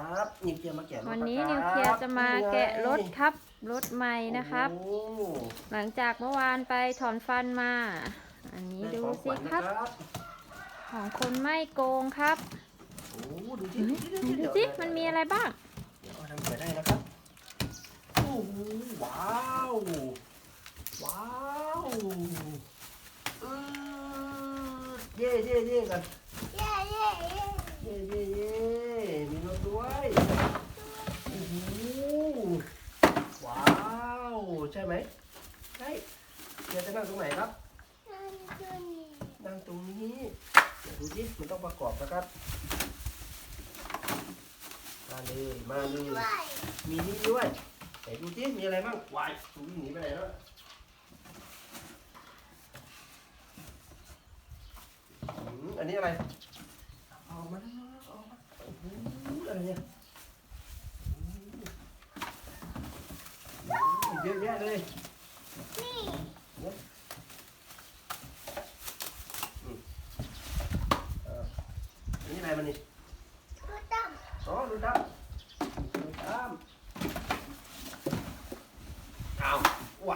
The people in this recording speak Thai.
ครับนิวเคลียร์มาแกะรถวันนี้ะนิควรับเคลียร์จะมาแกะรถนี่ไงครับ รถใหม่นะครับ โอ้หลังจากเมื่อวานไปถอนฟันมา อันนี้ได้ดูของขสิวัญครันะบครับของคนไม่โกงครับโอ้ดูสิดูสิมันมีอะไรบ้าง เดี๋ยวเอาทำแกะได้นะครับ โอ้โหว้าว ว้าวเออเย่เย่เย่กัน เย้เย้เย้ เย่เย่เย่มีรถด้วยโอ้โหว้าว ใช่ไหมใช่เดี๋ยวจะนั่งตรงไหนครับ นั่นตัวนี้นั่งตรงนี้เดี๋ยวดูสิมันต้องประกอบนะครับ มาเลยมาเลยด้วยมีนี่ด้วยไหนดูสิมีอะไรบ้างวายดูวิ่งหนีไปไหนแล้วอืมอันนี้อะไรเอามาแล้วเอามาโอ้โหอะไรเนี่ยโอ้โหเยอะแยะเลยนี่เอออันนี้อะไรมันนี่ตัวดอ๋อดูดำดูดำอ้าวไหว